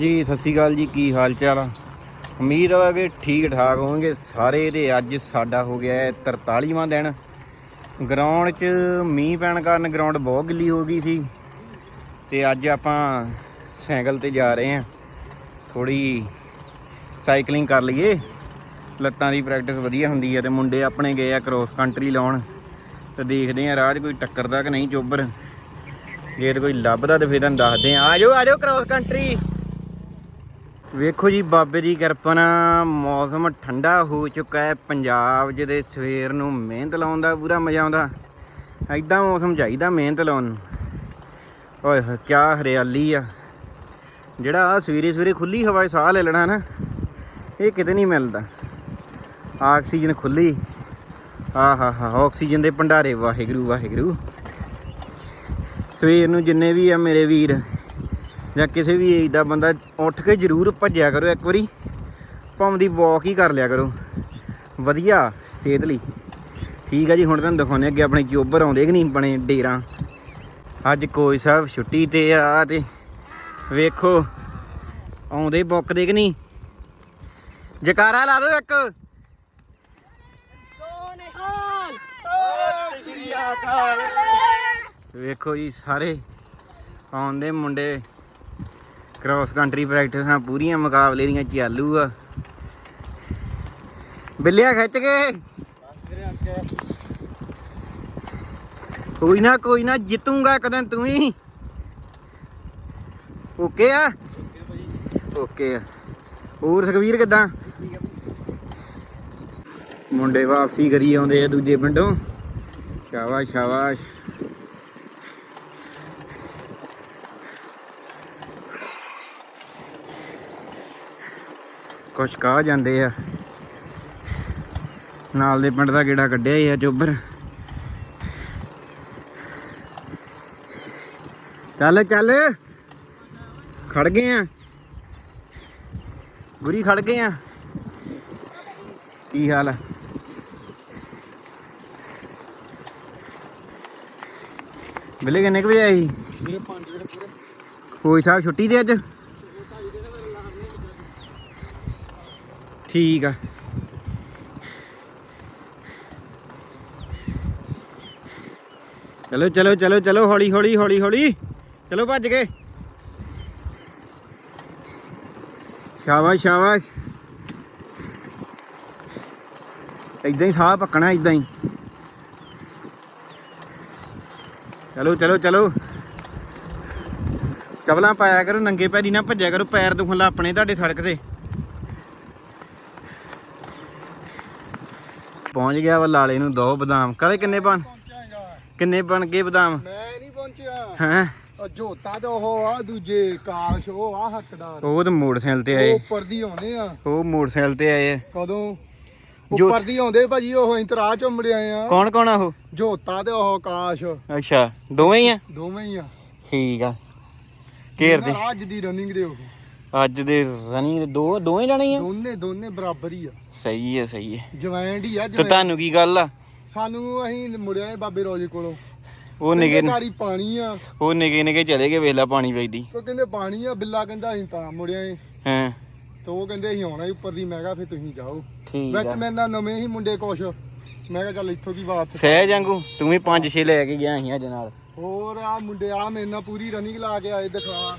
ਜੀ, ਸਤਿ ਸ਼੍ਰੀ ਅਕਾਲ ਜੀ, ਕੀ ਹਾਲ ਚਾਲ? ਆ ਉਮੀਦ ਆ ਕਿ ਠੀਕ ਠਾਕ ਹੋਵੋਗੇ। ਸਾਰੇ ਦੇ ਅੱਜ ਸਾਡਾ ਹੋ ਗਿਆ ਹੈ 43ਵਾਂ ਦਿਨ। ਗਰਾਊਂਡ 'ਚ ਮੀਂਹ ਪੈਣ ਕਾਰਨ ਗਰਾਊਂਡ ਬਹੁਤ ਗਿੱਲੀ ਹੋ ਗਈ ਸੀ। ਤੇ ਅੱਜ ਆਪਾਂ ਸਾਈਕਲ ਤੇ ਜਾ ਰਹੇ ਹਾਂ। ਥੋੜੀ ਸਾਈਕਲਿੰਗ ਕਰ ਲਈਏ। ਲੱਤਾਂ ਦੀ ਪ੍ਰੈਕਟਿਸ ਵਧੀਆ ਹੁੰਦੀ ਹੈ ਤੇ ਮੁੰਡੇ ਆਪਣੇ ਗਏ ਆ ਕ੍ਰੋਸ ਕੰਟਰੀ ਲਾਉਣ। ਤੇ ਦੇਖਦੇ ਆ ਰਾਹ 'ਚ ਕੋਈ ਟੱਕਰਦਾ ਕਿ ਨਹੀਂ ਚੋਬਰ। ਜੇ ਤੇ ਕੋਈ ਲੱਭਦਾ ਤੇ ਫਿਰ ਤੁਹਾਨੂੰ ਦੱਸਦੇ ਆ ਆਜੋ ਆਜੋ ਕ੍ਰੋਸ ਕੰਟਰੀ। ਵੇਖੋ ਜੀ, ਬਾਬੇ ਦੀ ਕਿਰਪਾ ਨਾਲ ਮੌਸਮ ਠੰਡਾ ਹੋ ਚੁੱਕਾ ਹੈ। ਪੰਜਾਬ ਜਿਹਦੇ ਸਵੇਰ ਨੂੰ ਮਿਹਨਤ ਲਾਉਣ ਦਾ ਪੂਰਾ ਮਜ਼ਾ ਆਉਂਦਾ। ਐਦਾਂ ਮੌਸਮ ਚਾਹੀਦਾ ਮਿਹਨਤ ਲਾਉਣ ਨੂੰ। ਓਏ ਹੋਏ ਕੀ ਹਰਿਆਲੀ ਆ। ਜਿਹੜਾ ਆ ਸਵੇਰੇ ਸਵੇਰੇ ਖੁੱਲੀ ਹਵਾ ਸਾਹ ਲੈ ਲੈਣਾ ਨਾ, ਇਹ ਕਿਤੇ ਨਹੀਂ ਮਿਲਦਾ। ਆਕਸੀਜਨ ਖੁੱਲੀ ਆ ਹਾ ਹਾ ਆਕਸੀਜਨ ਦੇ ਭੰਡਾਰੇ। ਵਾਹਿਗੁਰੂ ਵਾਹਿਗੁਰੂ। ਸਵੇਰ ਨੂੰ ਜਿੰਨੇ ਵੀ ਆ ਮੇਰੇ ਵੀਰ ਜਾਂ ਕਿਸੇ ਵੀ ਏਜ ਦਾ ਬੰਦਾ ਉੱਠ ਕੇ ਜ਼ਰੂਰ ਭੱਜਿਆ ਕਰੋ ਇੱਕ ਵਾਰੀ। ਭਾਵੇਂ ਦੀ ਵਾਕ ਹੀ ਕਰ ਲਿਆ ਕਰੋ। ਵਧੀਆ ਸਿਹਤ ਲਈ। ਠੀਕ ਆ ਜੀ ਹੁਣ ਤੁਹਾਨੂੰ ਦਿਖਾਉਂਦੇ ਅੱਗੇ ਆਪਣੇ ਚੋਬਰ ਆਉਂਦੇ ਕਿ ਨਹੀਂ ਬਣੇ ਡੇਰਾਂ। ਅੱਜ ਕੋਈ ਸਾਹਿਬ ਛੁੱਟੀ ਤੇ ਆ ਤੇ ਵੇਖੋ ਆਉਂਦੇ ਬੁੱਕਦੇ ਕਿ ਨਹੀਂ? ਜਕਾਰਾ ਲਾ ਦਿਓ ਇੱਕ। ਵੇਖੋ ਜੀ ਸਾਰੇ ਆਉਂਦੇ ਮੁੰਡੇ ਕ੍ਰਾਸ ਕੰਟਰੀ ਪ੍ਰੈਕਟਿਸਾਂ ਪੂਰੀਆਂ ਮੁਕਾਬਲੇ ਦੀਆਂ ਚਾਲੂ ਆ। ਬਿੱਲਿਆ ਖਿੱਚ ਕੇ। ਕੋਈ ਨਾ ਕੋਈ ਨਾ, ਜਿੱਤੂਗਾ ਇੱਕ ਦਿਨ ਤੂੰ ਹੀ। ਓਕੇ ਆ? ਓਕੇ ਆ। ਹੋਰ ਸੁਖਵੀਰ ਕਿਦਾਂ? ਮੁੰਡੇ ਵਾਪਸੀ ਕਰੀ ਆਉਂਦੇ ਆ ਦੂਜੇ ਪਿੰਡੋਂ। ਸ਼ਾਬਾਸ਼ ਸ਼ਾਬਾਸ਼। ਕੁਛ ਕਾਹ ਜਾਂਦੇ ਆ। ਨਾਲ ਦੇ ਪਿੰਡ ਦਾ ਗੇੜਾ ਕੱਢਿਆ ਹੀ ਆ ਚੋਬਰ ਚੱਲ ਚੱਲ। ਖੜ ਗਏ ਆ। ਗੁਰੀ ਖੜ ਗਏ ਆ। ਕੀ ਹਾਲ ਆ? ਬਿੱਲੇ ਕਿੰਨੇ ਕੁ ਵਜੇ ਆਈ ਮੇਰੇ ਪੰਜ ਜਿਹੜੇ ਪੂਰੇ ਹੋਈ ਸਾਹਿਬ ਛੁੱਟੀ ਤੇ ਅੱਜ? ਠੀਕ ਆ। ਚਲੋ ਚਲੋ ਚਲੋ ਚਲੋ, ਹੌਲੀ ਹੌਲੀ ਹੌਲੀ ਹੌਲੀ। ਚਲੋ, ਭੱਜ ਕੇ ਸ਼ਾਬਾਸ਼ ਸ਼ਾਬਾਸ਼। ਇਦਾਂ ਹੀ ਸਾਹ ਪੱਕਣਾ ਇਦਾਂ ਹੀ। ਚਲੋ ਚਲੋ ਚਲੋ। ਚਵਲਾਂ ਪਾਇਆ ਕਰੋ, ਨੰਗੇ ਪੈਰੀ ਨਾ ਭੱਜਿਆ ਕਰੋ, ਪੈਰ ਦੁਖਣ ਲਾ ਆਪਣੇ ਤੁਹਾਡੇ ਸੜਕ ਤੇ। ਪਹੁੰਚ ਗਿਆ ਵਾ ਲਾਲੇ ਨੂੰ ਦੋ ਬਦਾਮ। ਕਾਲੇ ਕਿੰਨੇ ਬਣ? ਕਿੰਨੇ ਬਣ ਗਏ ਬਦਾਮ? ਮੈਂ ਨਹੀਂ ਪਹੁੰਚਿਆ। ਹੈਂ? ਉਹ ਜੋਤਾ ਤੇ ਉਹ ਆ ਦੂਜੇ ਕਾਸ਼ ਉਹ ਆ ਹੱਕਦਾਰ। ਉਹ ਤਾਂ ਮੋਟਰਸਾਈਕਲ ਤੇ ਉਹ ਆਏ ਉੱਪਰ ਦੀ ਆਉਣੇ ਆ। ਉਹ ਮੋਟਰਸਾਈਕਲ ਤੇ ਆਏ। ਆ। ਕਦੋਂ? ਜੋ- ਉੱਪਰ ਦੀ ਆਉਂਦੇ ਭਾਜੀ ਉਹ ਇੰਤਰਾ ਚੋਂ ਮੁੜੇ ਆਏ ਆ। ਕੌਣ ਕੌਣ ਆ ਉਹ? ਜੋਤਾ ਤੇ ਉਹ ਕਾਸ਼। ਅੱਛਾ ਦੋਵੇਂ ਹੀ ਆ? ਦੋਵੇਂ ਹੀ ਆ। ਠੀਕ ਆ। ਘੇਰਦੇ। ਅੱਜ ਦੀ ਰਨਿੰਗ ਦੇ ਉਹ। ਅੱਜ ਦੇ ਰਨਿੰਗ ਦੇ ਦੋ ਦੋਵੇਂ ਜਾਣੇ ਆ? ਦੋਨੇ ਦੋਨੇ ਬਰਾਬਰ ਹੀ ਆ। ਸਹੀ ਹੈ ਸਹੀ ਹੈ। ਜਵੈਂਡ ਹੀ ਆ ਤੇ ਜਵੈਂਡ ਤੁਹਾਨੂੰ ਕੀ ਗੱਲ ਆ? ਸਾਨੂੰ ਅਸੀਂ ਮੁੜਿਆ ਬਾਬੇ ਰੋਜੇ ਕੋਲੋਂ। ਉਹ ਨਿਗੇ ਗਾੜੀ ਪਾਣੀ ਆ। ਉਹ ਨਿਗੇ ਨਿਗੇ ਚਲੇ ਗਏ ਵੇਲਾ ਪਾਣੀ ਵੇਚਦੀ ਉਹ ਕਹਿੰਦੇ ਪਾਣੀ ਆ ਬਿੱਲਾ ਕਹਿੰਦਾ ਅਸੀਂ ਤਾਂ ਮੁੜਿਆ ਏ। ਹਾਂ। ਤੇ ਉਹ ਕਹਿੰਦੇ ਅਸੀਂ ਆਉਣਾ ਸੀ ਉੱਪਰ ਦੀ। ਮੈਂ ਕਿਹਾ ਫਿਰ ਤੁਸੀਂ ਜਾਓ। ਠੀਕ ਵਿੱਚ ਆ। ਮੇਰੇ ਨਾਲ ਨਵੇਂ ਹੀ ਮੁੰਡੇ ਕੁਛ। ਮੈਂ ਕਿਹਾ ਚੱਲ ਇੱਥੋਂ ਦੀ ਵਾਪਸ ਸਹਿ ਜਾਂਗੂ ਤੂੰ ਵੀ 5-6 ਲੈ ਕੇ ਗਿਆ ਸੀ ਅੱਜ ਨਾਲ। ਹੋਰ ਆ ਮੁੰਡੇ ਆ ਮੇਰੇ ਨਾਲ ਪੂਰੀ ਰਨਿੰਗ ਲਾ ਕੇ ਆਏ ਦਿਖਾ।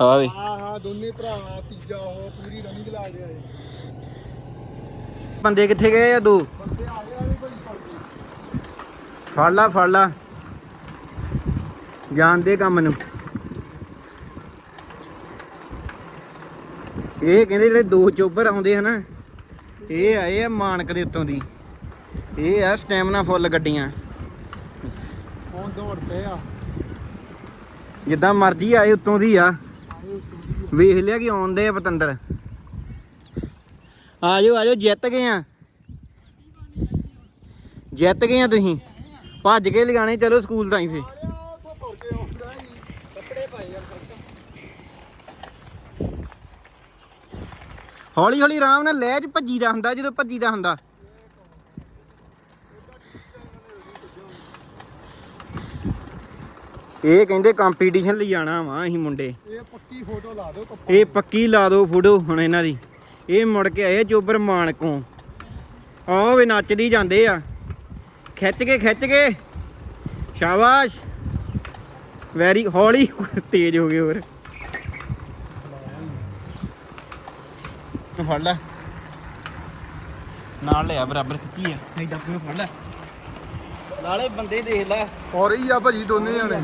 ਹਾਂ ਵੀ। ਆ ਹਾਂ ਦੋਨੇ ਭਰਾ ਤੀਜਾ ਉਹ ਪੂਰੀ ਰਨਿੰਗ ਲਾ ਕੇ ਆਏ। ਬੰਦੇ ਕਿੱਥੇ ਗਏ ਆ ਦੋ ਫੜ ਲਾ ਫੜ ਲਾ। ਜਾਣਦੇ ਕੰਮ ਨੂੰ। ਇਹ ਕਹਿੰਦੇ ਜਿਹੜੇ ਦੋ ਚੋਬਰ ਆਉਂਦੇ ਹਨਾ ਇਹ ਆਏ ਆ ਮਾਨਕ ਦੇ ਉੱਤੋਂ ਦੀ। ਇਹ ਆ ਸਟੈਮਨਾ ਫੁੱਲ ਗੱਡੀਆਂ। ਹੁਣ ਦੌੜ ਪਏ ਆ। ਜਿੱਦਾਂ ਮਰਜ਼ੀ ਆਏ ਉੱਤੋਂ ਦੀ ਆ। ਵੇਖ ਲਿਆ ਕਿ ਆਉਂਦੇ ਆ ਪਤੰਦਰ। ਆਜੋ ਆਜੋ ਜਿੱਤ ਗਏ ਆ। ਜਿੱਤ ਗਏ ਆ ਤੁਸੀਂ। ਭੱਜ ਕੇ ਲਿਆਣੇ ਚਲੋ ਸਕੂਲ ਫੇ ਆਉਂਦਾ ਹੀ ਯਾਰ ਹੌਲੀ ਹੌਲੀ ਆਰਾਮ ਨਾਲ ਲੈ ਚ ਭੱਜੀ ਦਾ ਹੁੰਦਾ ਜਦੋਂ ਭੱਜੀ ਦਾ ਹੁੰਦਾ। ਇਹ ਕਹਿੰਦੇ ਕੰਪੀਟੀਸ਼ਨ ਲਈ ਜਾਣਾ ਵਾ ਅਸੀਂ ਮੁੰਡੇ। ਇਹ ਪੱਕੀ ਫੋਟੋ ਲਾ ਦਿਓ ਇਹ ਪੱਕੀ ਲਾ ਦਿਓ ਫੋਟੋ ਹੁਣ ਇਹਨਾਂ ਦੀ। ਇਹ ਮੁੜ ਕੇ ਆਏ ਚੋਬਰ ਮਾਨਕੋਂ ਆਹ ਵੇ ਨੱਚਦੀ ਜਾਂਦੇ ਆ। ਖਿੱਚ ਕੇ ਖਿੱਚ ਕੇ। ਸ਼ਾਬਾਸ਼। ਵੈਰੀ ਹੌਲੀ ਤੇਜ਼ ਹੋ ਗਏ ਹੋਰ। ਤੂੰ ਫੜ ਲੈ। ਨਾਲ ਲਿਆ ਬਰਾਬਰ ਖਿੱਚੀ ਆ। ਨਹੀਂ ਤਾਂ ਤੂੰ ਫੜ ਲੈ। ਨਾਲੇ ਬੰਦੇ ਦੇਖ ਲੈ। ਔਰ ਹੀ ਆ ਭਾਜੀ ਦੋਨੇ ਜਣੇ।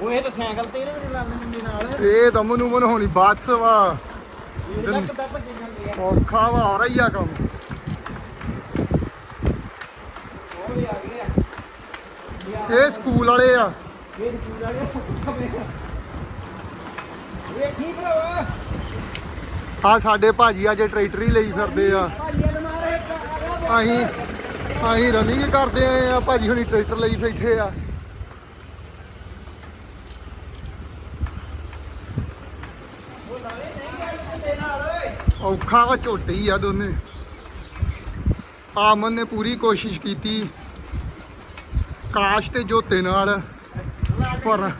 ਉਹ ਇਹ ਤਾਂ ਸਾਈਕਲ ਤੇ ਇਹਦੇ ਵਿੱਚ ਲਾਉਂਦੇ ਹੁੰਦੇ ਨਾਲ। ਇਹ ਤਾਂ ਮਨੂ ਮਨ ਹੋਣੀ ਬਾਦਸ ਵਾ ਔਖਾ ਵਾ ਔਰ ਹੀ ਆ ਕੰਮ। ਇਹ ਸਕੂਲ ਵਾਲੇ ਆ। ਇਹ ਪੂਰਾ ਜਿਹਾ ਇਹ ਕੀ ਭਰਾਵਾ ਆ ਸਾਡੇ ਭਾਜੀ ਅੱਜ ਟਰੈਕਟਰ ਹੀ ਲਈ ਫਿਰਦੇ ਆ। ਆ ਅਸੀਂ ਅਸੀਂ ਰਨਿੰਗ ਕਰਦੇ ਆਏ ਆ, ਭਾਜੀ ਹੁਣੀ ਟਰੈਕਟਰ ਲਈ ਬੈਠੇ ਆ। ਔਖਾ ਵਾ, ਝੋਟੇ ਹੀ ਆ ਦੋਨੇ। ਆਮਨ ਨੇ ਪੂਰੀ ਕੋਸ਼ਿਸ਼ ਕੀਤੀ, ਕਾਸ਼ ਤੇ ਜੋਤੇ ਨਾਲ, ਪਰ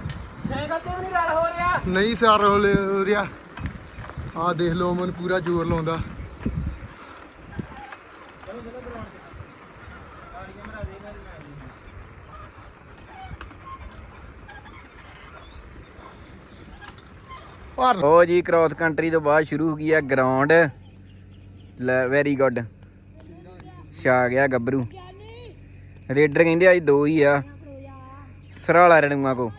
ਨਹੀਂ ਸਾਰ ਰਿਹਾ ਨਹੀਂ ਹੋ ਰਿਹਾ। ਆ ਦੇਖ ਲਓ ਅਮਨ, ਪੂਰਾ ਜ਼ੋਰ ਲਾਉਂਦਾ। ਪਰ ਹੋ ਜੀ ਕ੍ਰਾਸ ਕੰਟਰੀ ਤੋਂ ਬਾਅਦ ਸ਼ੁਰੂ ਹੋ ਗਈ ਆ ਗਰਾਊਂਡ ਲੈ ਵੈਰੀ ਗੁੱਡ ਛਾ ਗਿਆ ਗੱਭਰੂ। ਰੇਡਰ ਕਹਿੰਦੇ ਅੱਜ ਦੋ ਹੀ ਆ। ਸਰਾਲਾ ਰਣੂਆਂ ਕੋ।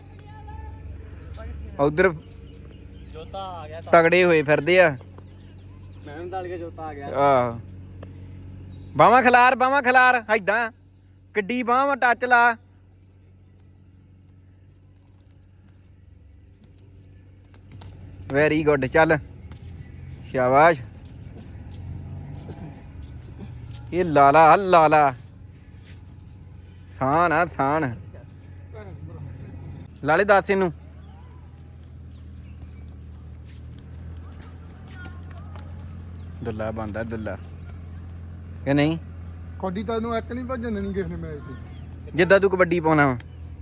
ਉਧਰ ਜੋਤਾ ਆ ਗਿਆ ਤਗੜੇ ਹੋਏ ਫਿਰਦੇ ਆ। ਮੈਂ ਦਲ ਕੇ ਜੋਤਾ ਆ ਗਿਆ। ਆਹ। ਬਾਵਾ ਖਲਾਰ ਬਾਵਾ ਖਲਾਰ ਐਦਾਂ ਕਿੱਡੀ ਬਾਵਾ ਟੱਚ ਲਾ। ਵੈਰੀ ਗੁੱਡ ਚੱਲ। ਸ਼ਾਬਾਸ਼। ਇਹ ਲਾਲਾ ਲਾਲਾ। ਸਾਨ ਆ ਸਾਨ। ਲਾਲੇ ਦੱਸ ਇਹਨੂੰ। ਦੁੱਲਾ ਬੰਦਾ ਦੁੱਲਾ। ਕਿ ਨਹੀਂ? ਕੋਡੀ ਤੈਨੂੰ ਇੱਕ ਨਹੀਂ ਭੱਜਣ ਦੇਣੀ ਕਿਸੇ ਨੇ ਮੈਚ ਤੇ। ਜਿੱਦਾਂ ਤੂੰ ਕਬੱਡੀ ਪਾਉਣਾ ਵਾ।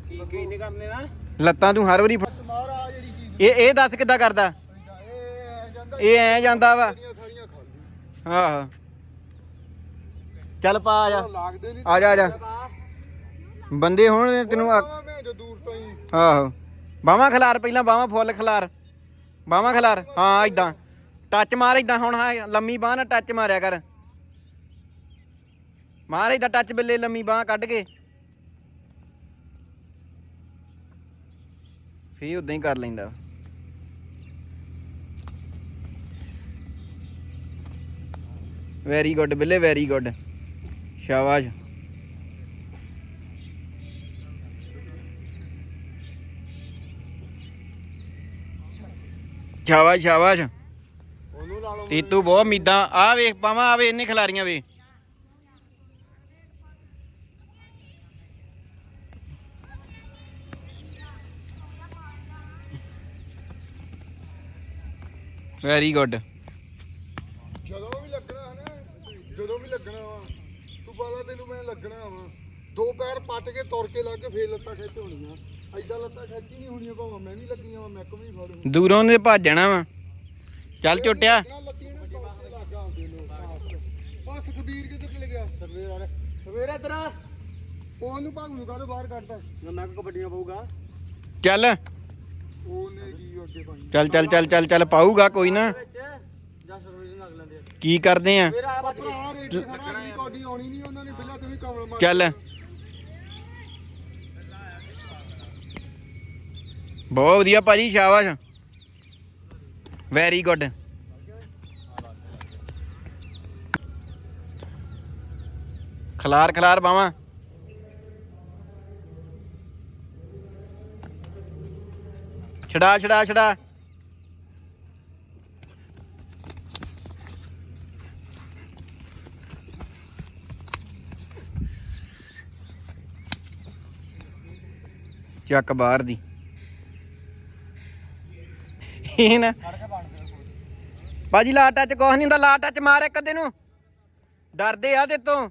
ਕੀ ਕੀ ਨਹੀਂ ਕਰਨੇ ਨਾ। ਲੱਤਾਂ ਤੂੰ ਹਰ ਵਾਰੀ ਫ- ਮਾਰਾ ਜਿਹੜੀ ਚੀਜ਼। ਇਹ ਇਹ ਦੱਸ ਕਿੱਦਾਂ ਕਰਦਾ? ਇਹ ਐ ਜਾਂਦਾ ਵਾ। ਸਾਰੀਆਂ ਸਾਰੀਆਂ ਖਾਲੀ ਆਹ। ਚੱਲ ਪਾ ਆ ਜਾ। ਲੱਗਦੇ ਨਹੀਂ ਆ ਜਾ ਆ ਜਾ। ਬੰਦੇ ਹੁਣ ਤੈਨੂੰ ਆ- ਮੈਂ ਜੋ ਦੂਰ ਤੋਂ ਹੀ। ਆਹੋ। ਬਾਹਾਂ ਖਿਲਾਰ ਪਹਿਲਾਂ ਬਾਹਾਂ ਫੁੱਲ ਖਿਲਾਰ। ਬਾਹਾਂ ਖਿਲਾਰ। ਹਾਂ ਇਦਾਂ ਟੱਚ ਮਾਰ ਇਦਾਂ ਹੁਣ ਹਾਂ ਲੰਮੀ ਬਾਹ ਨਾਲ ਟੱਚ ਮਾਰਿਆ ਕਰ। ਮਾਰ ਇਦਾਂ ਟੱਚ ਬੱਲੇ ਲੰਮੀ ਬਾਹ ਕੱਢ ਕੇ। ਫੇਰ ਉਦਾਂ ਹੀ ਕਰ ਲੈਂਦਾ। ਵੈਰੀ ਗੁੱਡ ਬਿੱਲੇ ਵੈਰੀ ਗੁੱਡ ਸ਼ਾਬਾਸ਼ ਸ਼ਾਬਾਸ਼ ਸ਼ਾਬਾਸ਼ ਉਹਨੂੰ ਤੀਤੂ ਬਹੁਤ ਉਮੀਦਾਂ। ਆ ਵੇਖ ਪਾਵਾਂ ਆਵੇ ਵੇ ਇੰਨੇ ਖਿਲਾਰੀਆਂ ਵੇ। ਵੈਰੀ ਗੁੱਡ ਜਦੋਂ ਵੀ ਲੱਗਣਾ ਹੈ ਨਾ ਜਦੋਂ ਵੀ ਲੱਗਣਾ ਵਾ। ਤੂੰ ਪਤਾ ਤੈਨੂੰ ਮੈਂ ਲੱਗਣਾ ਵਾ। ਦੋ ਪੈਰ ਪੱਟ ਕੇ ਤੁਰ ਕੇ ਲੱਗ ਕੇ ਫੇਰ ਲੱਤਾਂ ਖਿੱਚ ਹੋਣੀਆਂ। ਐਦਾਂ ਲੱਤਾਂ ਖਿੱਚ ਹੀ ਨਹੀਂ ਹੋਣੀਆਂ ਭਾਵੇਂ ਮੈਂ ਵੀ ਲੱਗੀਆਂ ਵਾ ਮੈਂ ਵੀ ਫੜੂ ਦੂਰੋਂ ਦੇ ਭੱਜ ਜਾਣਾ ਵਾ। ਚੱਲ ਝੋਟਿਆ ਲੱਤੀ ਨਾ ਤੁਰ ਕੇ ਲੱਗ ਆਉਂਦੇ ਲੋਕ ਆ ਸੁਖਬੀਰ ਕਿੱਧਰ ਚਲੇ ਗਿਆ? ਸਵੇਰੇ ਸਵੇਰੇ ਤੇਰਾ ਉਹਨੂੰ ਭਾਗੂ ਨੂੰ ਕਾਹਦੇ ਬਾਹਰ ਕੱਢਦਾ ਮੈਂ ਕੋ ਕਬੱਡੀਆਂ ਪਾਊਗਾ? ਚੱਲ। ਉਹਨੇ ਕੀ ਅੱਗੇ ਪਾਈ ਚੱਲ ਚੱਲ ਚੱਲ ਚੱਲ ਚੱਲ ਪਾਊਗਾ ਕੋਈ ਨਾ ਵਿੱਚ ਜਾਂ ਸਰਵਿਸ ਲੱਗ ਲੈਂਦੇ ਆ ਕੀ ਕਰਦੇ ਆ? ਮੇਰਾ ਆ ਭਰਾ ਰੇਡੀ ਖੜਾ ਨਹੀਂ ਕੋਡੀ ਆਉਣੀ ਨਹੀਂ ਉਹਨਾਂ ਨੇ ਪਹਿਲਾਂ ਤੁਸੀਂ ਕਮਲ ਮਾਰ ਚੱਲ। ਬਹੁਤ ਵਧੀਆ ਭਾਜੀ ਸ਼ਾਬਾਸ਼। ਵੈਰੀ ਗੁੱਡ ਖਲਾਰ ਖਲਾਰ ਬਾਵਾ ਛੜਾ ਛੜਾ ਛੜਾ ਚੱਕ ਬਾਹਰ ਦੀ। ਇਹ ਨਾ ਬਾਜੀ ਲਾ ਟੱਚ ਕੁਛ ਨਹੀਂ ਹੁੰਦਾ, ਲਾ ਟੱਚ ਮਾਰ ਇੱਕ ਨੂੰ। ਡਰਦੇ ਆ ਤੇ ਤੋਂ।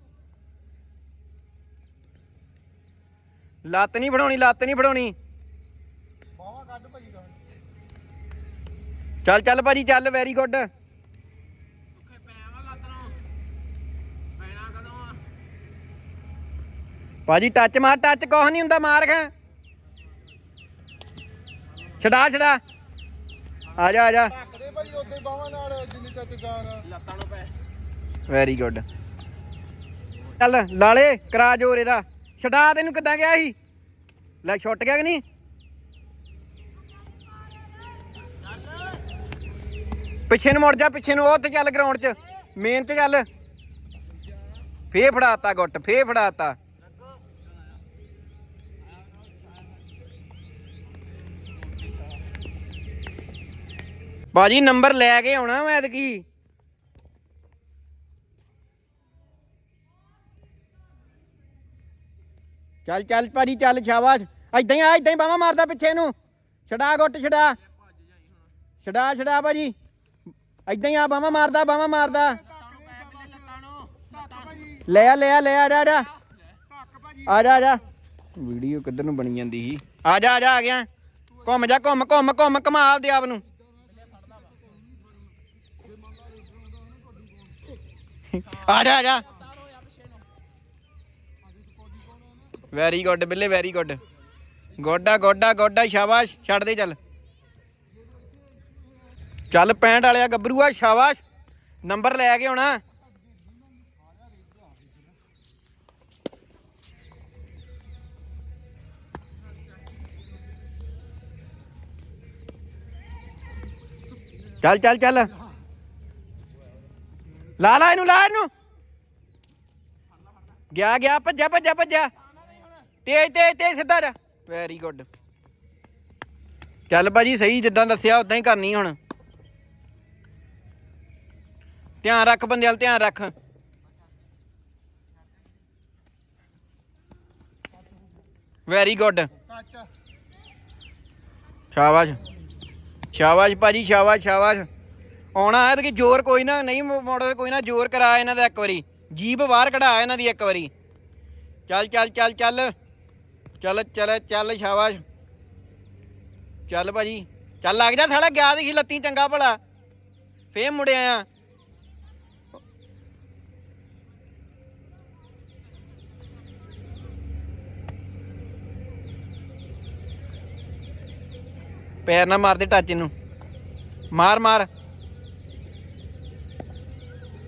ਲੱਤ ਨਹੀਂ ਫੜਾਉਣੀ, ਲੱਤ ਨਹੀਂ ਫੜਾਉਣੀ। ਚੱਲ ਚੱਲ ਭਾਜੀ, ਚੱਲ ਵੈਰੀ ਗੁੱਡ ਭਾਜੀ ਟੱਚ ਮਾਰ ਟੱਚ ਕੁਛ ਨਹੀਂ ਹੁੰਦਾ, ਮਾਰ ਖਾ। ਛਡਾ ਛਡਾ। ਆ ਜਾ ਆ ਜਾ। ਧੱਕਦੇ ਭਾਈ ਉੱਤੇ ਬਾਹਾਂ ਨਾਲ ਜਿੰਨੀ ਚੱਤ ਜਾਨ ਲੱਤਾਂ ਨੂੰ ਪੈ। ਵੈਰੀ ਗੁੱਡ ਚੱਲ ਲਾਲੇ ਕਰਾ ਜੋਰ ਇਹਦਾ। ਛਡਾ ਤੈਨੂੰ ਕਿੱਦਾਂ ਗਿਆ ਸੀ? ਲੈ ਛੁੱਟ ਗਿਆ ਕਿ ਨਹੀਂ? ਪਿੱਛੇ ਨੂੰ ਮੁੜ ਜਾ ਪਿੱਛੇ ਨੂੰ ਉਹ ਤੇ ਚੱਲ ਗਰਾਊਂਡ 'ਚ। ਮੇਨ ਤੇ ਚੱਲ। ਫੇ ਫੜਾਤਾ ਗੁੱਟ ਫੇ ਫੜਾਤਾ। ਬਾਜੀ ਨੰਬਰ ਲੈ ਕੇ ਆਉਣਾ ਮੈਂ ਐਤਕੀ। ਚੱਲ ਚੱਲ ਭਾਜੀ ਚੱਲ ਸ਼ਾਬਾਸ਼। ਐਦਾਂ ਹੀ ਆ ਐਦਾਂ ਹੀ ਬਾਵਾ ਮਾਰਦਾ ਪਿੱਛੇ ਨੂੰ। ਛਡਾ ਗੁੱਟ ਛਡਾ। ਛਡਾ ਛਡਾ ਭਾਜੀ। ਐਦਾਂ ਹੀ ਆ ਬਾਵਾ ਮਾਰਦਾ ਬਾਵਾ ਮਾਰਦਾ। ਲੈ ਆ ਲੈ ਆ ਲੈ ਆ ਜਾ ਜਾ। ਆ ਜਾ ਆ ਜਾ। ਵੀਡੀਓ ਕਿੱਧਰ ਨੂੰ ਬਣੀ ਜਾਂਦੀ ਸੀ? ਆ ਜਾ ਆ ਜਾ ਆ ਗਿਆ। ਘੁੰਮ ਜਾ ਘੁੰਮ ਘੁੰਮ ਘੁੰਮ ਘੁਮਾ ਆਪਦੇ ਆਪ ਨੂੰ। ਆ ਜਾ ਆ ਜਾ। ਵੈਰੀ ਗੁੱਡ ਬਿੱਲੇ ਵੈਰੀ ਗੁੱਡ ਗੋਡਾ ਗੋਡਾ ਗੋਡਾ, ਸ਼ਾਬਾਸ਼, ਛੱਡ ਦੇ, ਚੱਲ। ਚੱਲ ਪੈਂਟ ਵਾਲਿਆ ਗੱਭਰੂਆ ਸ਼ਾਬਾਸ਼। ਨੰਬਰ ਲੈ ਕੇ ਆਉਣਾ। ਚੱਲ ਚੱਲ ਚੱਲ। ਲਾ ਲਾ ਇਹਨੂੰ ਲਾ ਇਹਨੂੰ। ਗਿਆ ਗਿਆ, ਭੱਜਿਆ ਭੱਜਿਆ ਭੱਜਾ ਤੇਜ ਤੇਜ ਤੇਜ, ਸਿੱਧਾ ਜਾ। ਵੈਰੀ ਗੁੱਡ ਚੱਲ ਭਾਜੀ, ਸਹੀ, ਜਿੱਦਾਂ ਦੱਸਿਆ ਉਦਾਂ ਹੀ ਕਰਨੀ ਹੁਣ। ਧਿਆਨ ਰੱਖ ਬੰਦੇ ਵੱਲ, ਧਿਆਨ ਰੱਖ। ਵੈਰੀ ਗੁੱਡ ਕੱਚ ਸ਼ਾਬਾਸ਼। ਸ਼ਾਬਾਸ਼, ਭਾਜੀ, ਸ਼ਾਬਾਸ਼ ਸ਼ਾਬਾਸ਼। ਆਉਣਾ ਹੈ ਤੇ ਜ਼ੋਰ ਕੋਈ ਨਾ, ਨਹੀਂ ਮੋ- ਕੋਈ ਨਾ, ਜ਼ੋਰ ਕਰਾ ਇਹਨਾਂ ਦਾ ਇੱਕ ਵਾਰੀ। ਜੀਬ ਬਾਹਰ ਕਢਾ ਇਹਨਾਂ ਦੀ ਇੱਕ ਵਾਰੀ। ਚੱਲ ਚੱਲ ਚੱਲ ਚੱਲ। ਚੱਲ ਚੱਲ ਚੱਲ, ਸ਼ਾਬਾਸ਼। ਚੱਲ ਭਾਜੀ। ਚੱਲ ਲੱਗ ਜਾ ਸਾਲਾ, ਗਿਆ ਦੇਖੀ ਲੱਤੀ, ਚੰਗਾ ਭਲਾ। ਫੇਰ ਮੁੜਿਆ ਆ ਪੈਰ ਨਾ ਮਾਰਦੇ ਟੱਚ ਨੂੰ ਮਾਰ ਮਾਰ।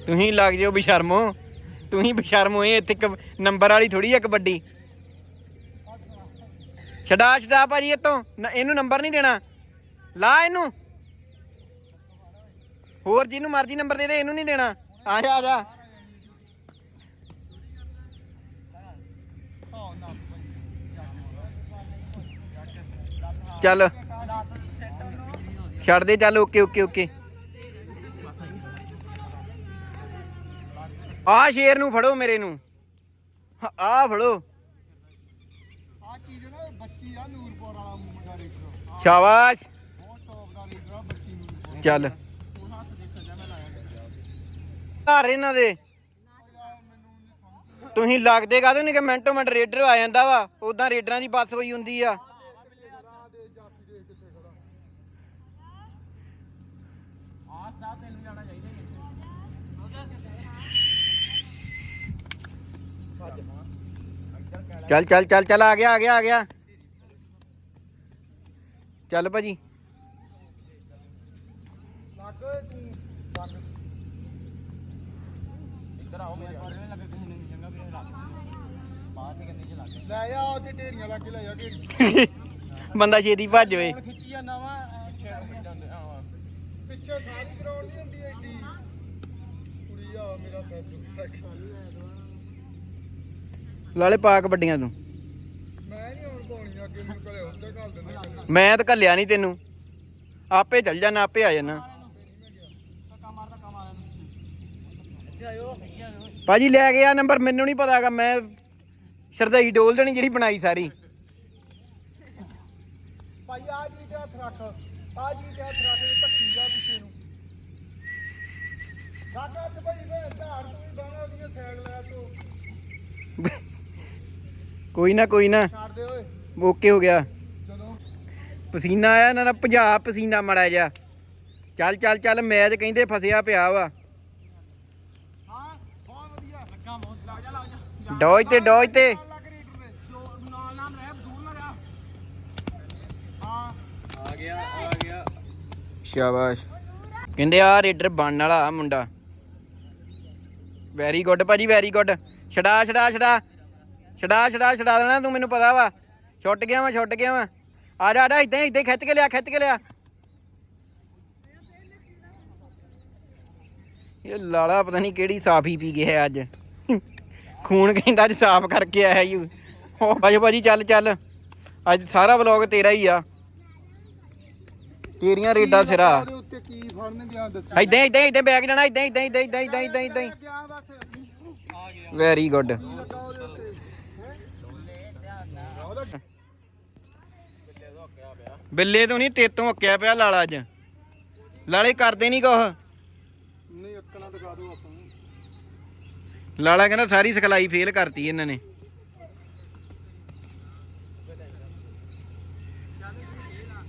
ਤੁਸੀਂ ਲੱਗ ਜਿਓ ਬਸ਼ਰਮੋ। ਤੁਸੀਂ ਬਸ਼ਰਮੋ, ਇਹ ਇੱਥੇ ਇੱਕ ਨੰਬਰ ਵਾਲੀ ਥੋੜੀ ਆ ਕਬੱਡੀ। ਛਡਾ ਛਡਾ ਭਾਜੀ ਇਹ ਤੋਂ ਇਹਨੂੰ ਨੰਬਰ ਨਹੀਂ ਦੇਣਾ। ਲਾ ਇਹਨੂੰ। ਹੋਰ ਜਿਹਨੂੰ ਮਰਜ਼ੀ ਨੰਬਰ ਦੇ ਦੇ, ਇਹਨੂੰ ਨਹੀਂ ਦੇਣਾ। ਆ ਜਾ ਆ ਜਾ। ਚੱਲ। ਛੱਡ ਦੇ, ਚੱਲ, ਓਕੇ ਓਕੇ ਓਕੇ। ਆ ਸ਼ੇਰ ਨੂੰ ਫੜੋ ਮੇਰੇ ਨੂੰ। ਆ ਫੜੋ। ਆ ਚੀਜ਼ ਨਾ ਬੱਚੀ ਆ ਨੂਰਪੁਰ ਵਾਲਾ ਮੁੰਡਾ ਰੇਡਰ ਸ਼ਾਬਾਸ਼। ਬਹੁਤ ਟੌਪ ਦਾ ਰੇਡਰ ਆ ਬੱਚੀ ਨੂਰਪੁਰ। ਚੱਲ। ਘਰ ਇਹਨਾਂ ਦੇ। ਤੁਸੀਂ ਲੱਗਦੇ ਕਾਹਦੋਂ ਨਹੀਂ ਕਿ ਮਿੰਟੋ ਮਿੰਟ ਰੇਡਰ ਆ ਜਾਂਦਾ ਵਾ। ਉਦਾਂ ਰੇਡਰਾਂ ਦੀ ਬੱਸ ਹੋਈ ਹੁੰਦੀ ਆ। ਚੱਲ ਚੱਲ ਚੱਲ ਚੱਲ ਆ ਗਿਆ ਆ ਗਿਆ ਆ ਗਿਆ। ਚੱਲ ਭਾਜੀ। ਓਏ ਲੈ ਆ ਉੱਥੇ ਢੇਰੀਆਂ ਲੱਗ ਕੇ ਲੈ ਜਾ ਢੇਰੀ। ਬੰਦਾ ਛੇਤੀ ਭੱਜ ਖਿੱਚੀ ਜਾਂਦਾ ਵਾ ਆ ਪਿੱਛੇ ਸਾਰੀ ਗਰਾਊਂਡ ਨਹੀਂ ਹੁੰਦੀ ਐਡੀ। ਕੁੜੀ ਆ ਮੇਰਾ ਸਿਰ ਦੁਖਦਾ। ਲਾਲੇ ਪਾ ਕਬੱਡੀਆਂ ਤੂੰ। ਮੈਂ ਮੈਨੂੰ ਕਲੇ ਉੱਧਰ ਮੈਂ ਤਾਂ ਘੱਲਿਆ ਨਹੀਂ ਤੈਨੂੰ। ਆਪੇ ਚੱਲ ਜਾਣਾ, ਆਪੇ ਆ ਜਾਣਾ। ਭਾਜੀ ਲੈ ਗਿਆ ਨੰਬਰ, ਮੈਨੂੰ ਨਹੀਂ ਪਤਾਗਾ ਮੈਂ ਸਰਦਾਈ ਡੋਲ ਦੇਣੀ ਜਿਹੜੀ ਬਣਾਈ ਸਾਰੀ। ਭਾਈ ਆ ਜੀ ਤੇ ਹੱਥ ਰੱਖ ਆ ਜੀ ਤੇ ਹੱਥ ਰੱਖ ਧੱਕੀ ਜਾ ਪਿੱਛੇ ਨੂੰ। ਰੱਖ ਹੱਥ ਭਾਈ ਵੇ ਝਾੜ ਤੂੰ ਵੀ ਬਾਹਾਂ ਉਹਦੀਆਂ ਸਾਈਡ ਲੈ ਤੂੰ। ਕੋਈ ਨਾ ਕੋਈ ਨਾ। ਛੱਡ ਦੇ ਓਏ ਓਕੇ ਹੋ ਗਿਆ। ਜਦੋਂ ਪਸੀਨਾ ਆਇਆ ਇਹਨਾਂ ਦਾ ਪੰਜਾਬ ਪਸੀਨਾ ਮੜਾ ਜਾ ਚੱਲ ਚੱਲ ਚੱਲ, ਮੈਚ ਕਹਿੰਦੇ ਫਸਿਆ ਪਿਆ ਵਾ। ਹਾਂ ਬਹੁਤ ਵਧੀਆ ਲੱਗਾ ਬਹੁਤ ਲੱਗ ਜਾ ਲੱਗ ਜਾ ਡੋਜ ਤੇ ਡੋਜ ਤੇ। ਨਾਲ ਨਾਲ ਰਹਿ ਦੂਰ ਨਾ ਰਿਹਾ ਹਾਂ ਆ ਗਿਆ ਆ ਗਿਆ ਸ਼ਾਬਾਸ਼। ਕਹਿੰਦੇ ਆ ਰੇਡਰ ਬਣਨ ਵਾਲਾ ਮੁੰਡਾ। ਵੈਰੀ ਗੁੱਡ ਭਾਜੀ ਵੈਰੀ ਗੁੱਡ ਛਡਾ ਛਡਾ ਛਡਾ। ਛਡਾ ਛਡਾ ਛਡਾ ਦੇਣਾ ਤੂੰ ਮੈਨੂੰ ਪਤਾ ਵਾ। ਛੁੱਟ ਗਿਆ ਵਾ ਛੁੱਟ ਗਿਆ ਵਾ। ਆ ਜਾ ਆ ਜਾ ਇਦਾਂ ਇਦਾਂ ਖਿੱਚ ਕੇ ਲਿਆ ਖਿੱਚ ਕੇ ਲਿਆ। ਇਹ ਲਾਲਾ ਪਤਾ ਨਹੀਂ ਕਿਹੜੀ ਸਾਫੀ ਪੀ ਗਿਆ ਅੱਜ। ਖੂਨ ਕਹਿੰਦਾ ਅੱਜ ਸਾਫ਼ ਕਰਕੇ ਆਇਆ ਯੂ ਹੋ ਭਾਜੀ ਭਾਜੀ ਚੱਲ ਚੱਲ। ਅੱਜ ਸਾਰਾ ਵਲੌਗ ਤੇਰਾ ਹੀ ਆ। ਤੇਰੀਆਂ ਰੇਡਾਂ ਸਿਰਾ। ਉੱਤੇ ਕੀ ਫੜਨ ਗਿਆ ਦੱਸ। ਇਦਾਂ ਇਦਾਂ ਇਦਾਂ ਬੈਗ ਜਾਣਾ ਇਦਾਂ ਇਦਾਂ ਇਦਾਂ ਇਦਾਂ ਇਦਾਂ ਇਦਾਂ ਵੈਰੀ ਗੁੱਡ ਲੱਗਾ ਉਹਦੇ ਉੱਤੇ ਬਿੱਲੇ ਤੋਂ ਨਹੀਂ ਤੇਤੋਂ ਅੱਕਿਆ ਪਿਆ ਲਾਲਾ ਅੱਜ। ਲਾਲੇ ਕਰਦੇ ਨਹੀਂ ਕੁਛ। ਨਹੀਂ ਅੱਕਣਾ ਦਿਖਾ ਦਿਓ ਆਪਾਂ ਨੂੰ। ਲਾਲਾ ਕਹਿੰਦਾ ਸਾਰੀ ਸਿਖਲਾਈ ਫੇਲ ਕਰਤੀ ਇਹਨਾਂ ਨੇ।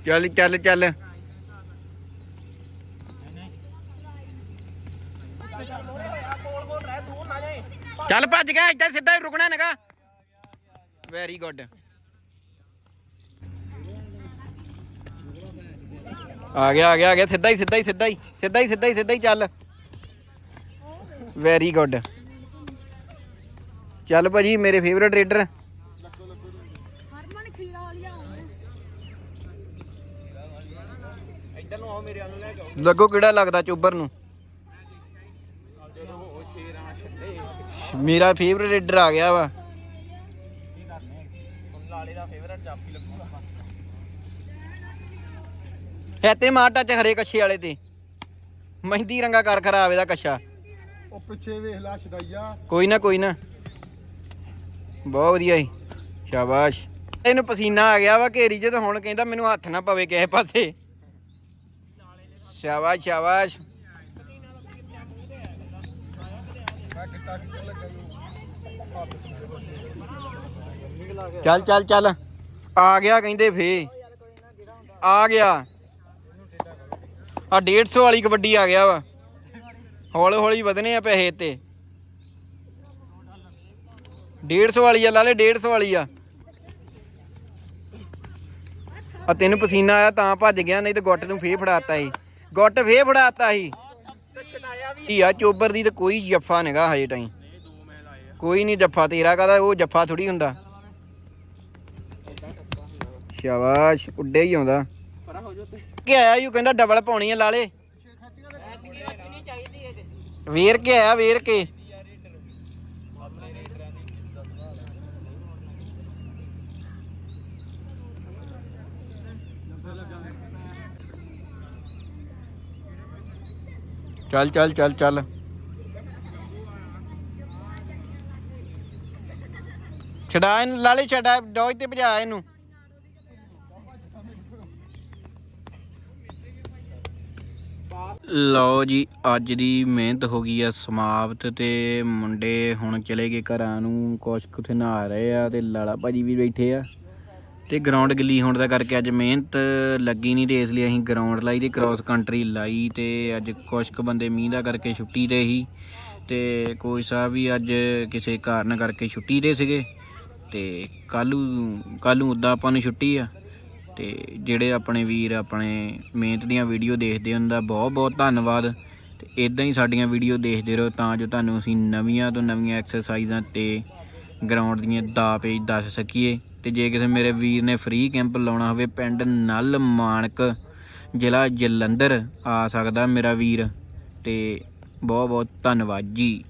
ਚੱਲ ਚੱਲ ਚੱਲ। ਚੱਲ ਭੱਜ ਗਿਆ ਇੱਧਰ ਸਿੱਧਾ ਹੀ ਰੁਕਣਾ ਨਗਾ ਵੈਰੀ ਗੁੱਡ ਆ ਗਿਆ ਆ ਗਿਆ ਆ ਗਿਆ। ਸਿੱਧਾ ਹੀ ਸਿੱਧਾ ਹੀ ਸਿੱਧਾ ਹੀ। ਸਿੱਧਾ ਹੀ ਸਿੱਧਾ ਹੀ ਸਿੱਧਾ ਹੀ ਚੱਲ। ਵੈਰੀ ਗੁੱਡ ਚੱਲ ਭਾਜੀ ਮੇਰੇ ਫੇਵਰਟ ਰੇਡਰ ਹਰਮਨ ਖੀਰਾ ਵਾਲੀ ਆਉਂਦੇ ਇੱਧਰ ਨੂੰ ਆਓ ਮੇਰੇ ਵੱਲ ਨੂੰ ਲੈ ਕੇ ਆਓ ਲੱਗੋ ਕਿਹੜਾ ਲੱਗਦਾ ਚੋਬਰ ਨੂੰ। ਮੇਰਾ ਫੇਵਰਟ ਰੇਡਰ ਆ ਗਿਆ ਵਾ ਕੀ ਕਰਨੇ ਹੁਣ ਲਾਲੇ ਦਾ ਫੇਵਰਟ ਚਾਪੀ ਲੱਗੂਗਾ ਹੈਤੇ ਮਾਰ ਟੱਚ ਹਰੇ ਕੱਛੇ ਵਾਲੇ ਤੇ। ਮਹਿੰਦੀ ਰੰਗਾ ਕਰ ਖਰਾਬ ਇਹਦਾ ਕੱਛਾ। ਉਹ ਪਿੱਛੇ ਵੇਖ ਲਾ ਛਦਾਈਆ ਕੋਈ ਨਾ ਕੋਈ ਨਾ। ਬਹੁਤ ਵਧੀਆ ਜੀ ਸ਼ਾਬਾਸ਼। ਇਹਨੂੰ ਪਸੀਨਾ ਆ ਗਿਆ ਵਾ ਘੇਰੀ ਤਾਂ ਹੁਣ ਕਹਿੰਦਾ ਮੈਨੂੰ ਹੱਥ ਨਾ ਪਵੇ ਕਿਸੇ ਪਾਸੇ। ਸ਼ਾਬਾਸ਼ ਸ਼ਾਬਾਸ਼। ਜੀ ਚੱਲ ਚੱਲ ਚੱਲ। ਆ ਗਿਆ ਕਹਿੰਦੇ ਫੇ ਆ ਗਿਆ। ਆ 150 ਵਾਲੀ ਕਬੱਡੀ ਆ ਗਿਆ ਵਾ। ਹੌਲੀ ਹੌਲੀ ਵਧਨੇ ਆ ਪੈਸੇ ਤੇ। 150 ਵਾਲੀ ਆ ਲਾਲੇ 150 ਵਾਲੀ ਆ। ਆ ਤੈਨੂੰ ਪਸੀਨਾ ਆਇਆ ਤਾਂ ਭੱਜ ਗਿਆ, ਨਹੀਂ ਤੇ ਗੁੱਟ ਨੂੰ ਫੇ ਫੜਾਤਾ ਸੀ। ਗੁੱਟ ਫੇ ਫੜਾਤਾ ਸੀ। ਤੇ ਛਡਾਇਆ ਚੋਬਰ ਦੀ ਤੇ ਕੋਈ ਜੱਫਾ ਨਹੀਂਗਾ ਹਜੇ ਤਾਈਂ। ਕੋਈ ਨਹੀਂ ਜੱਫਾ ਤੇਰਾ ਕਹਦਾ, ਉਹ ਜੱਫਾ ਥੋੜੀ ਹੁੰਦਾ। ਸ਼ਾਬਾਸ਼, ਉੱਡੇ ਹੀ ਆਉਂਦਾ। ਪਰਾ ਹੋ ਜੋ ਤੇ ਕੇ ਆਇਆ, ਯੂ ਕਹਿੰਦਾ ਡਬਲ ਪਾਉਣੀ ਆ ਲਾਲੇ। ਵੇਰ ਕੇ ਆਇਆ, ਵੇਰ ਕੇ। ਚੱਲ ਚੱਲ ਚੱਲ ਚੱਲ। ਛਡਾ ਇਹਨੂੰ, ਲਾਲੇ, ਛਡਾ, ਡੋਜ ਤੇ ਭਜਾ ਇਹਨੂੰ। ਲਓ ਜੀ, ਅੱਜ ਦੀ ਮਿਹਨਤ ਹੋ ਗਈ ਆ ਸਮਾਪਤ ਤੇ ਮੁੰਡੇ ਹੁਣ ਚਲੇ ਗਏ ਘਰਾਂ ਨੂੰ, ਕੁਛ ਕੁਥੇ ਨਹਾ ਰਹੇ ਆ ਤੇ ਲਾਲਾ ਭਾਜੀ ਵੀ ਬੈਠੇ ਆ। ਤੇ ਗਰਾਊਂਡ ਗਿੱਲੀ ਹੋਣ ਦਾ ਕਰਕੇ ਅੱਜ ਮਿਹਨਤ ਲੱਗੀ ਨਹੀਂ ਤੇ ਇਸ ਲਈ ਅਸੀਂ ਗਰਾਊਂਡ ਲਾਈ ਤੇ ਕ੍ਰਾਸ ਕੰਟਰੀ ਲਾਈ ਤੇ ਅੱਜ ਕੁਛ ਕੁ ਬੰਦੇ ਮੀਂਹ ਦਾ ਕਰਕੇ ਛੁੱਟੀ ਤੇ ਹੀ ਤੇ ਕੋਈ ਸਾਹਿਬ ਵੀ ਅੱਜ ਕਿਸੇ ਕਾਰਨ ਕਰਕੇ ਛੁੱਟੀ ਤੇ ਸੀਗੇ ਤੇ ਕੱਲੂ ਕੱਲੂ ਉਦਾਂ ਆਪਾਂ ਨੂੰ ਛੁੱਟੀ ਆ। ਤੇ ਜਿਹੜੇ ਆਪਣੇ ਵੀਰ, ਆਪਣੇ ਮਿਹਨਤ ਦੀਆਂ ਵੀਡੀਓ ਦੇਖਦੇ ਉਹਨਾਂ ਦਾ ਬਹੁਤ ਬਹੁਤ ਧੰਨਵਾਦ। ਤੇ ਇਦਾਂ ਹੀ ਸਾਡੀਆਂ ਵੀਡੀਓ ਦੇਖਦੇ ਰਹੋ, ਤਾਂ ਜੋ ਤੁਹਾਨੂੰ ਅਸੀਂ ਨਵੀਆਂ ਤੋਂ ਨਵੀਆਂ ਐਕਸਰਸਾਈਜ਼ਾਂ ਤੇ ਗਰਾਊਂਡ ਦੀਆਂ ਦਾ ਪੇਜ ਦੱਸ ਸਕੀਏ। ਤੇ ਜੇ ਕਿਸੇ ਮੇਰੇ ਵੀਰ ਨੇ ਫ੍ਰੀ ਕੈਂਪ ਲਾਉਣਾ ਹੋਵੇ, ਪਿੰਡ ਨਲ ਮਾਨਕ, ਜ਼ਿਲ੍ਹਾ ਜਲੰਧਰ, ਆ ਸਕਦਾ ਮੇਰਾ ਵੀਰ। ਤੇ ਬਹੁਤ ਬਹੁਤ ਧੰਨਵਾਦ ਜੀ।